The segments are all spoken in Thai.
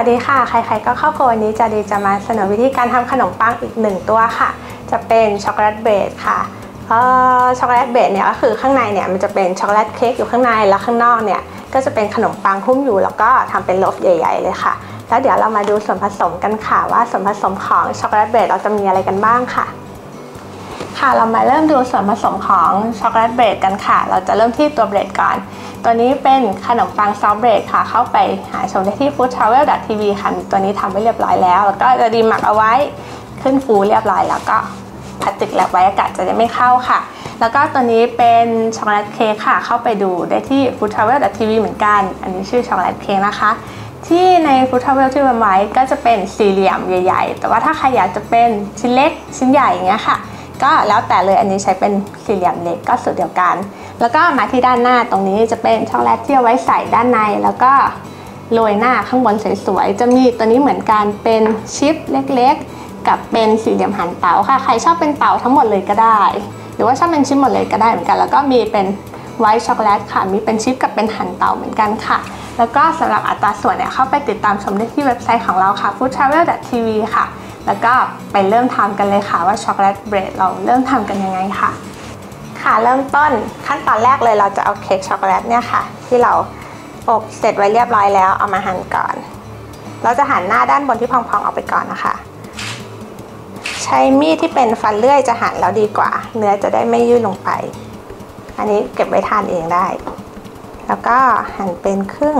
วัสดีค่ะ ใครๆก็เข้าโกวันนี้จะดีจะมาเสนอวิธีการทำขนมปังอีกหนึ่งตัวค่ะ จะเป็นช็อกโกแลตเบรดค่ะช็อกโกแลตเบรดเนี่ยก็คือข้างในเนี่ยมันจะเป็นช็อกโกแลตเค้กอยู่ข้างในแล้วข้างนอกเนี่ยก็จะเป็นขนมปังหุ้มอยู่แล้วก็ทำเป็นโลฟใหญ่ ๆ เลยค่ะ แล้วเดี๋ยวเรามาดูส่วนผสมกันค่ะ ว่าส่วนผสมของช็อกโกแลตเบรดเราจะมีอะไรกันบ้างค่ะ ค่ะเรามาเริ่มดูส่วนผสมของช็อกโกแลตเบรดกันค่ะ เราจะเริ่มที่ตัวเบรดก่อน ตัวนี้เป็นขนมปังซอฟเบรดค่ะ เข้าไปหาชมได้ที่ foodtravel.tv ค่ะตัวนี้ทำไว้เรียบร้อยแล้ว แล้วก็จะดีหมักเอาไว้ขึ้นฟูเรียบร้อยแล้วก็พลาสติกแลบไว้อากาศจะได้ไม่เข้าค่ะ แล้วก็ตัวนี้เป็นช็อกโกแลตเค้กค่ะ เข้าไปดูได้ที่ foodtravel.tv เหมือนกัน อันนี้ชื่อช็อกโกแลตเค้กนะคะที่ใน Food Travel ที่วางไว้ก็จะเป็นสี่เหลี่ยมใหญ่ ๆ แต่ว่าถ้าใครอยากจะเป็นชิ้นเล็กชิ้นใหญ่อย่างเงี้ยค่ะ ก็แล้วแต่เลยอันนี้ใช้เป็นสี่เหลี่ยมเล็กก็สูตรเดียวกัน แล้วก็มาที่ด้านหน้าตรงนี้จะเป็นช็อกโกแลตที่เอาไว้ใส่ด้านใน แล้วก็โรยหน้าข้างบนสวยๆจะมีตัวนี้เหมือนกันเป็นชิปเล็กๆ กับเป็นสี่เหลี่ยมหันเต๋าค่ะใครชอบเป็นเต๋าทั้งหมดเลยก็ได้ หรือว่าชอบเป็นชิ้นหมดเลยก็ได้เหมือนกัน แล้วก็มีเป็นไวท์ช็อกโกแลตค่ะ มีเป็นชิปกับเป็นหันเต๋าเหมือนกันค่ะ แล้วก็สำหรับอัตราส่วนเนี่ยเข้าไปติดตามชมได้ที่เว็บไซต์ของเราค่ะ foodtravel.tv ค่ะ แล้วก็ไปเริ่มทำกันเลยค่ะว่าช็อกโกแลตเบรดเราเริ่มทำกันยังไงค่ะ ค่ะเริ่มต้นขั้นตอนแรกเลยเราจะเอาเค้กช็อกโกแลตเนี่ยค่ะ ที่เราอบเสร็จไว้เรียบร้อยแล้วเอามาหั่นก่อน เราจะหั่นหน้าด้านบนที่พองๆออกไปก่อนนะคะ ใช้มีดที่เป็นฟันเลื่อยจะหั่นแล้วดีกว่า เนื้อจะได้ไม่ยืดลงไป อันนี้เก็บไว้ทานเองได้ แล้วก็หั่นเป็นครึ่ง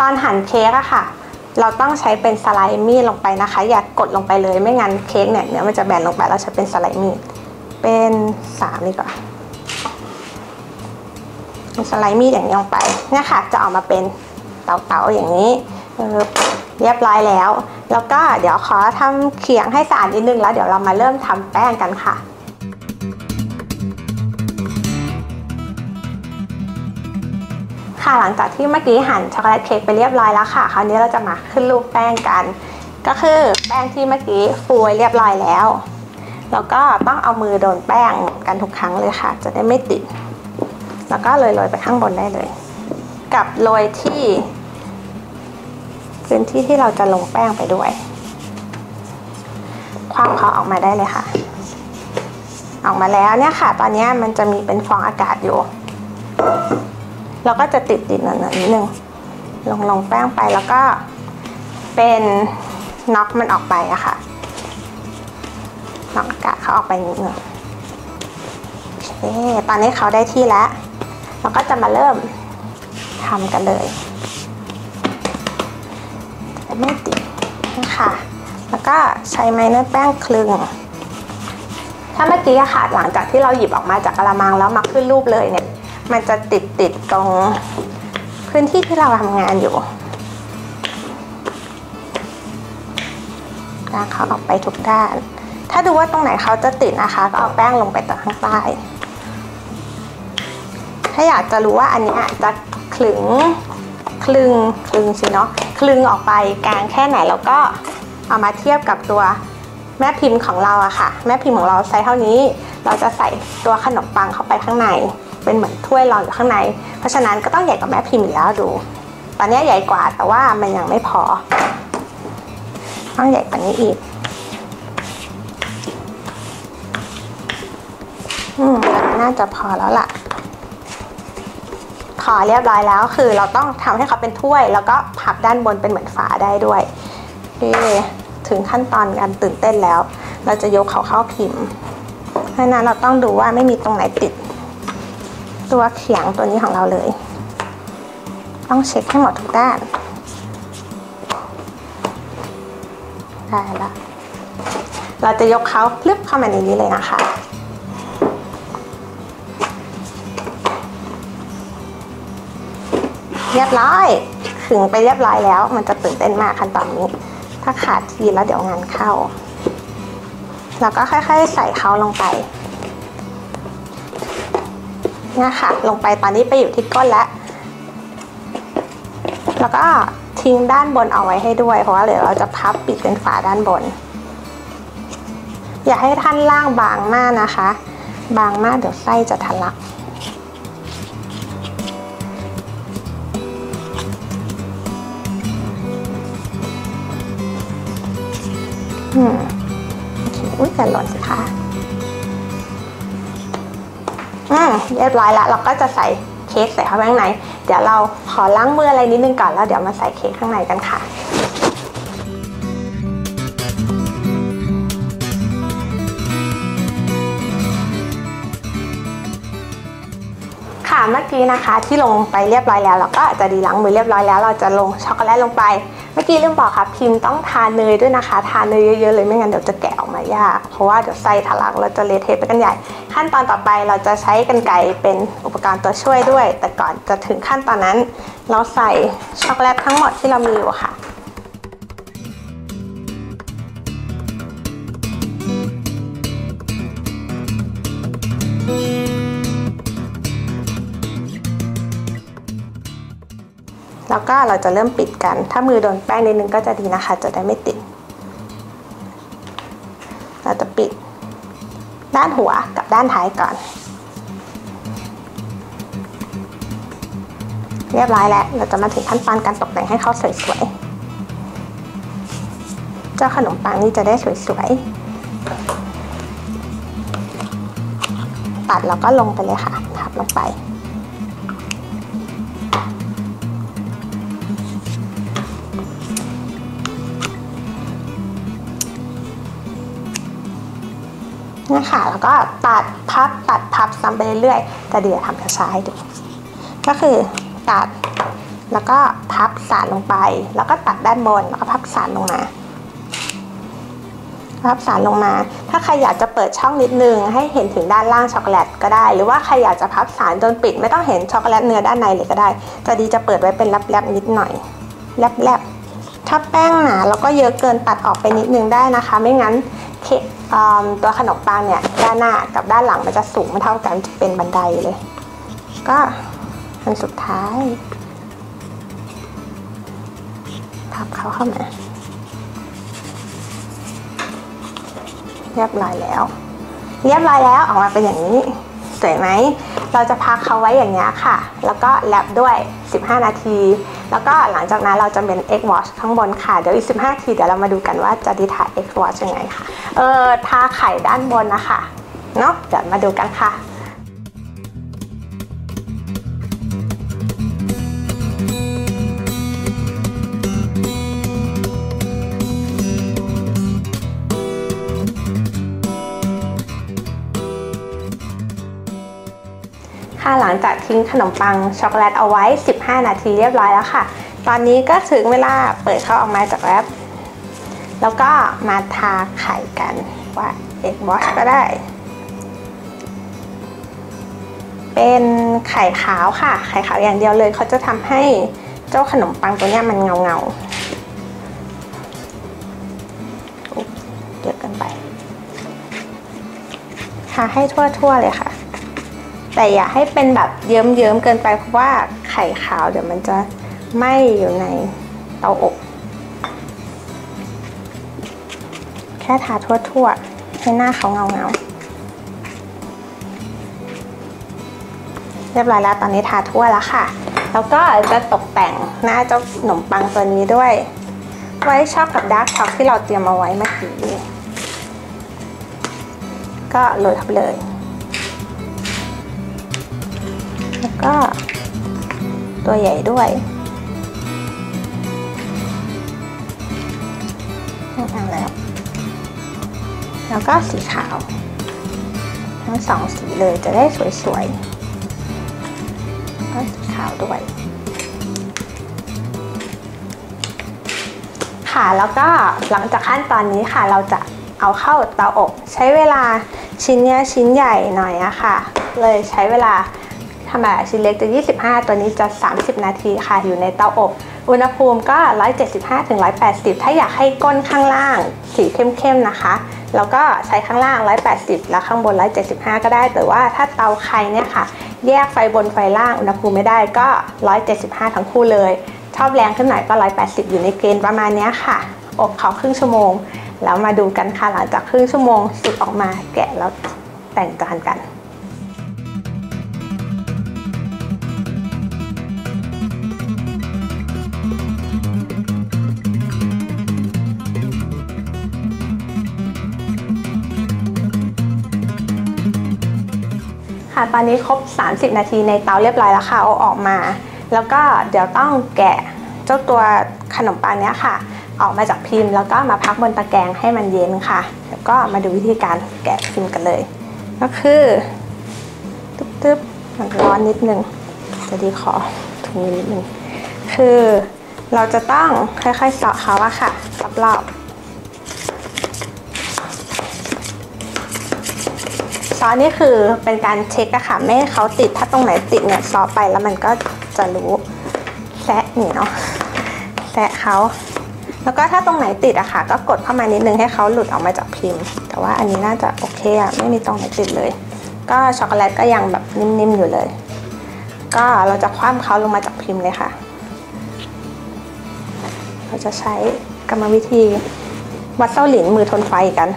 ตอนหั่นเค้กอะค่ะ เราต้องใช้เป็นสไลด์มีดลงไปนะคะ อย่ากกดลงไปเลยไม่งั้นเค้กเนี่ยเนื้อมันจะแบนลงไปเราใช้เป็นสไลด์มีดเป็นสามดีกว่าสไลด์มีดอย่างนี้ลงไปเนี่ยค่ะ จะออกมาเป็นเต๋าๆอย่างนี้เรียบร้อยแล้ว แล้วก็เดี๋ยวขอทำเขียงให้สะอาดนิดนึงแล้วเดี๋ยวเรามาเริ่มทำแป้งกันค่ะ ค่ะหลังจากที่เมื่อกี้หั่นช็อกโกแลตเค้กไปเรียบร้อยแล้วค่ะ คราวนี้เราจะมาขึ้นรูปแป้งกัน ก็คือแป้งที่เมื่อกี้ฟูเรียบร้อยแล้ว แล้วก็ต้องเอามือโดนแป้งกันทุกครั้งเลยค่ะ จะได้ไม่ติด แล้วก็โรยๆไปข้างบนได้เลย กับโรยที่พื้นที่ที่เราจะลงแป้งไปด้วย ความเขาออกมาได้เลยค่ะ ออกมาแล้วเนี่ยค่ะ ตอนนี้มันจะมีเป็นฟองอากาศอยู่ เราก็จะติดติดหน่อยนิดนึงลงลงแป้งไปแล้วก็เป็นน็อกมันออกไปอะค่ะน็อกอากาศเขาออกไปนิดนึงโอเคตอนนี้เขาได้ที่แล้ว เราก็จะมาเริ่มทำกันเลยไม่ติดนะคะแล้วก็ใช้ไม้เนื้อแป้งคลึง ถ้าเมื่อกี้อะค่ะหลังจากที่เราหยิบออกมาจากกระมังแล้วมาขึ้นรูปเลยเนี่ย มันจะติดติดตรงพื้นที่ที่เราทำงานอยู่ลากเขาออกไปทุกด้าน ถ้าดูว่าตรงไหนเขาจะติดนะคะ ก็เอาแป้งลงไปต่อข้างใต้ ถ้าอยากจะรู้ว่าอันนี้จะคลึงคลึงคลึงสิเนาะคลึงออกไปกลางแค่ไหนแล้วก็เอามาเทียบกับตัวแม่พิมพ์ของเราอะค่ะ แม่พิมพ์ของเราไซส์เท่านี้ เราจะใส่ตัวขนมปังเข้าไปข้างใน เป็นเหมือนถ้วยรองอยู่ข้างใน เพราะฉะนั้นก็ต้องใหญ่กว่าแม่พิมพ์อยู่แล้วดู ตอนนี้ใหญ่กว่าแต่ว่ามันยังไม่พอ ต้องใหญ่กว่านี้อีกอืมน่าจะพอแล้วล่ะขอเรียบร้อยแล้วคือเราต้องทำให้เขาเป็นถ้วย แล้วก็พับด้านบนเป็นเหมือนฝาได้ด้วยถึงขั้นตอนการตื่นเต้นแล้ว เราจะยกเขาเข้าพิมพ์เพราะนั้นเราต้องดูว่าไม่มีตรงไหนติด ตัวเขียงตัวนี้ของเราเลย ต้องเช็คให้หมดทุกด้าน ได้แล้วเราจะยกเขาคลึบเข้ามาในนี้เลยนะคะเรียบร้อยขึงไปเรียบร้อยแล้ว มันจะตื่นเต้นมากขั้นตอนนี้ ถ้าขาดทีแล้วเดี๋ยวงานเข้า แล้วก็ค่อยๆใส่เขาลงไป เนี่ยค่ะ ลงไปตอนนี้ไปอยู่ที่ก้นแล้ว แล้วก็ทิ้งด้านบนเอาไว้ให้ด้วย เพราะว่าเดี๋ยวเราจะพับปิดเป็นฝาด้านบน อย่าให้ท่านล่างบางมากนะคะ บางมากเดี๋ยวไส้จะทะลักอืมโอเคอุ้ยแต่หล่นสิคะ อืมเรียบร้อยแล้วเราก็จะใส่เค้กใส่เข้าไปข้างใน เดี๋ยวเราขอล้างมืออะไรนิดนึงก่อนแล้วเดี๋ยวมาใส่เค้กข้างในกันค่ะค่ะเมื่อกี้นะคะที่ลงไปเรียบร้อยแล้วเราก็จะดีล้างมือเรียบร้อยแล้ว เราจะลงช็อกโกแลตลงไป เมื่อกี้ลืมบอกค่ะพิมพ์ต้องทานเนยด้วยนะคะ ทานเนยเยอะๆเลยไม่งั้นเดี๋ยวจะแกะออกมายาก เพราะว่าเดี๋ยวไส้ทะลักเราจะเละเทะไปกันใหญ่ ขั้นตอนต่อไปเราจะใช้กันไกเป็นอุปกรณ์ตัวช่วยด้วย แต่ก่อนจะถึงขั้นตอนนั้น เราใส่ช็อกโกแลตทั้งหมดที่เรามีอยู่ค่ะแล้วก็เราจะเริ่มปิดกัน ถ้ามือโดนแป้งนิดนึงก็จะดีนะคะ จะได้ไม่ติด ด้านหัวกับด้านท้ายก่อน เรียบร้อยแล้ว เราจะมาถึงขั้นตอนการตกแต่งให้เขาสวยๆ เจ้าขนมปังนี่จะได้สวยๆ ตัดแล้วก็ลงไปเลยค่ะ ทับลงไป นี่ค่ะ แล้วก็ตัดพับตัดพับซ้ำไปเรื่อยๆแต่เดี๋ยวทำช้าๆให้ดู ก็คือตัดแล้วก็พับสารลงไป แล้วก็ตัดด้านบนแล้วก็พับสารลงมาพับสารลงมา ถ้าใครอยากจะเปิดช่องนิดนึง ให้เห็นถึงด้านล่างช็อกโกแลตก็ได้ หรือว่าใครอยากจะพับสารจนปิด ไม่ต้องเห็นช็อกโกแลตเนื้อด้านในเลยก็ได้ จะดีจะเปิดไว้เป็นแลบๆนิดหน่อย แลบๆ ถ้าแป้งหนาแล้วก็เยอะเกินตัดออกไปนิดนึงได้นะคะ ไม่งั้น ตัวขนมปังเนี่ยด้านหน้ากับด้านหลังมันจะสูงไม่เท่ากันจะเป็นบันไดเลย ก็อันสุดท้ายพับเขาเข้ามาเรียบร้อยแล้ว เรียบร้อยแล้วออกมาเป็นอย่างนี้ สวยไหม เราจะพักเขาไว้อย่างนี้ค่ะ แล้วก็แลบด้วย 15 นาที แล้วก็หลังจากนั้นเราจะเป็น egg wash ข้างบนค่ะ เดี๋ยวอีก 15นาทีเดี๋ยวเรามาดูกันว่าจะดีทา egg wash ยังไงค่ะ เออทาไข่ด้านบนนะคะ เนาะเดี๋ยวมาดูกันค่ะ งจากทิ้งขนมปังช็อกโกแลตเอาไว้ 15 นาทีเรียบร้อยแล้วค่ะ ตอนนี้ก็ถึงเวลาเปิดเขาออกมาจากแรปแล้วก็มาทาไข่กันว่าเอ็กบอชก็ได้ เป็นไข่ขาวค่ะ ไข่ขาวอย่างเดียวเลยเขาจะทำให้เจ้าขนมปังตัวนี้มันเงาเงาเยอะกินไปทาให้ทั่วๆเลยค่ะ แต่อย่าให้เป็นแบบเยิ้มๆเกินไปเพราะว่าไข่ขาวเดี๋ยวมันจะไหม้อยู่ในเตาอบ แค่ทาทั่วๆ ให้หน้าเขาเงาๆ เรียบร้อยแล้วตอนนี้ทาทั่วแล้วค่ะ แล้วก็จะตกแต่งหน้าเจ้าขนมปังตัวนี้ด้วย ไว้ชอกกับดาร์กช็อกที่เราเตรียมเอาไว้เมื่อกี้ก็โรยทับเลย แล้วก็ตัวใหญ่ด้วยเอาแล้ว แล้วก็สีขาว ทั้งสองสีเลยจะได้สวยๆก็สีขาวด้วย ค่ะแล้วก็หลังจากขั้นตอนนี้ค่ะเราจะเอาเข้าเตาอบ ใช้เวลาชิ้นเนี้ยชิ้นใหญ่หน่อยอะค่ะ เลยใช้เวลา รรมดาชิ้นเล็กจะ 25 ตัวนี้จะ 30 นาทีค่ะ อยู่ในเตาอบ อุณหภูมิก็ 175-180 ถ้าอยากให้ก้นข้างล่างสีเข้มๆนะคะ แล้วก็ใช้ข้างล่าง 180 แล้วข้างบน 175 ก็ได้ แต่ว่าถ้าเตาใครเนี่ยค่ะ แยกไฟบนไฟล่างอุณหภูมิไม่ได้ก็ 175 ทั้งคู่เลย ชอบแรงขึ้นหน่อยก็ 180 อยู่ในเกณฑ์ประมาณนี้ค่ะ อบเขาครึ่งชั่วโมง แล้วมาดูกันค่ะหลังจากครึ่งชั่วโมงสุดออกมาแกะแล้วแต่งจานกัน ตอนนี้ครบ 30 นาทีในเตาเรียบร้อยแล้วค่ะเอาออกมา แล้วก็เดี๋ยวต้องแกะเจ้าตัวขนมปังเนี้ยค่ะ ออกมาจากพิมพ์ แล้วก็มาพักบนตะแกรงให้มันเย็นค่ะ แล้วก็มาดูวิธีการแกะพิมพ์กันเลย ก็คือตึ๊บๆมันร้อนนิดนึงจะดีขอถุงนิดนึงคือเราจะต้องค่อยๆเสาะเขาอะค่ะรอบๆซ อสนี่คือเป็นการเช็คอะค่ะไม่ให้เขาติดถ้าตรงไหนติดเนี่ยซอสไปแล้วมันก็จะรู้แซะนี่เนาะแซะเขาแล้วก็ถ้าตรงไหนติดอะค่ะ ก็กดเข้ามานิดนึงให้เขาหลุดออกมาจากพิมพ์ แต่ว่าอันนี้น่าจะโอเคอะไม่มีตรงไหนติดเลย ก็ช็อกโกแลตก็ยังแบบนิ่มๆอยู่เลย ก็เราจะคว่ำเขาลงมาจากพิมพ์เลยค่ะ เราจะใช้กรรมวิธีวัดเส้าหลินมือทนไฟกัน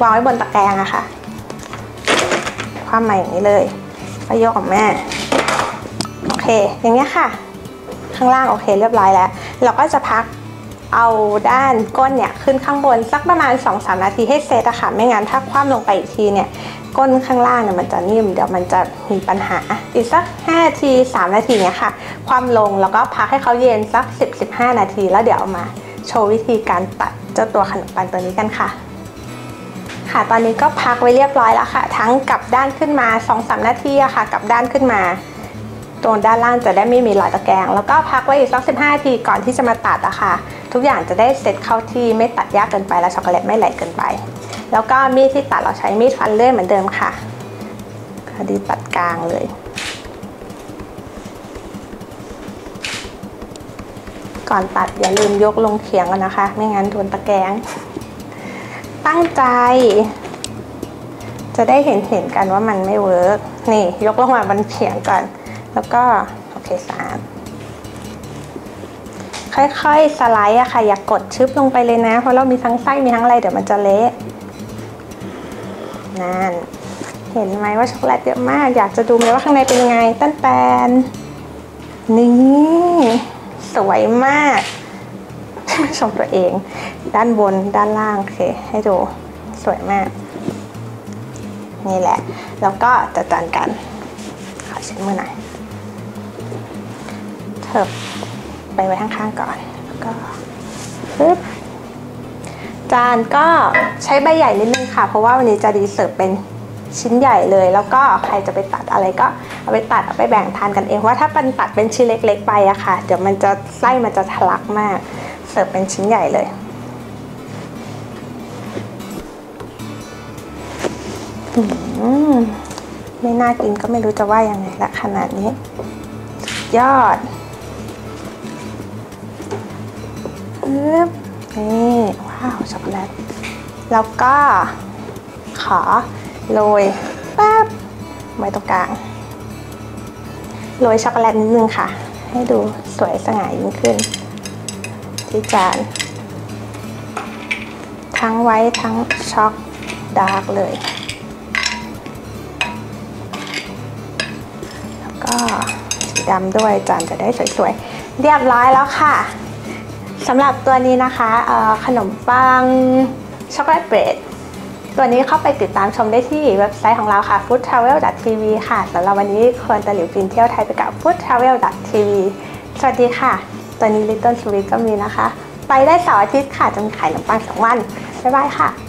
วางไว้บนตะแกรงอะค่ะคว่ำมาอย่างนี้เลยก็ยกออกแม่ โอเค อย่างเงี้ยค่ะ ข้างล่างโอเคเรียบร้อยแล้ว เราก็จะพักเอาด้านก้นเนี่ยขึ้นข้างบนสักประมาณ 2-3 นาทีให้เซตอะค่ะ ไม่งั้นถ้าคว่ำลงไปอีกทีเนี่ยก้นข้างล่างเนี่ยมันจะนิ่มเดี๋ยวมันจะมีปัญหา อีกสัก5นาที 3 นาทีเนี้ยค่ะ ความลงแล้วก็พักให้เขาเย็นสัก 10-15 นาที แล้วเดี๋ยวเอามาโชว์วิธีการตัดเจ้าตัวขนมปังตัวนี้กันค่ะ ค่ะ ตอนนี้ก็พักไว้เรียบร้อยแล้วค่ะ ทั้งกลับด้านขึ้นมา2-3นาทีอะค่ะกลับด้านขึ้นมาตรงด้านล่างจะได้ไม่มีรอยตะแกรงแล้วก็พักไว้อีกสัก15นาทีก่อนที่จะมาตัดอะค่ะ ทุกอย่างจะได้เสร็จเข้าที่ไม่ตัดยากเกินไปแล้วช็อกโกแลตไม่ไหลเกินไป แล้วก็มีดที่ตัดเราใช้มีดฟันเลื่อยเหมือนเดิมค่ะพอดีตัดกลางเลย ก่อนตัดอย่าลืมยกลงเขียงกันนะคะ ไม่งั้นโดนตะแกรง ตั้งใจ จะได้เห็นเห็นกันว่ามันไม่เวิร์กนี่ยกลงมาบนเขียงก่อน แล้วก็ โอเคสาดค่อยๆ สไลด์อะค่ะ อย่ากกดชึบลงไปเลยนะ เพราะเรามีทั้งไส้มีทั้งอะไรเดี๋ยวมันจะเละนั่นเห็นไหมว่าช็อกโกแลตเยอะมาก อยากจะดูไหมว่าข้างในเป็นยังไงตั้นแปนนี่ สวยมาก ชมตัวเอง ด้านบนด้านล่างโอเค ให้ดูสวยมาก นี่แหละ แล้วก็จัดจานกัน ขอเช็ดมือหน่อยเถิบไปไว้ข้างๆก่อนแล้วก็ปึ๊บจานก็ใช้ใบใหญ่นิดนึงค่ะ เพราะว่าวันนี้จะดีเสิร์ฟเป็นชิ้นใหญ่เลย แล้วก็ใครจะไปตัดอะไรก็เอาไปตัดเอาไปแบ่งทานกันเองว่าถ้าเป็นตัดเป็นชิ้นเล็ก ๆ ไปอะค่ะ เดี๋ยวมันจะไส้มันจะทะลักมาก สิร์ฟเป็นชิ้นใหญ่เลยอืมไม่น่ากินก็ไม่รู้จะว่ายังไงละขนาดนี้ ยอดปึ๊บนี่ว้าวช็อกโกแลตแล้วก็ ขอโรยปั๊บไว้ตรงกลางโรยช็อกโกแลตนิดนึงค่ะ ให้ดูสวยสง่ายิ่งขึ้น ที่จาน ทั้งไว้ทั้งช็อกดาร์กเลย แล้วก็สีดำด้วยจานจะได้สวยๆ เรียบร้อยแล้วค่ะสำหรับตัวนี้นะคะขนมปังช็อกโกแลตเบรดตัวนี้เข้าไปติดตามชมได้ที่เว็บไซต์ของเราค่ะ foodtravel.tv ค่ะสำหรับวันนี้ควรตะหลิวกินเที่ยวไทยไปกับ foodtravel.tv สวัสดีค่ะ ตัวนี้ Little Sweet ก็มีนะคะ ไปได้เสาร์อาทิตย์ค่ะจะมีขายขนมปังสองวัน บ๊ายบายค่ะ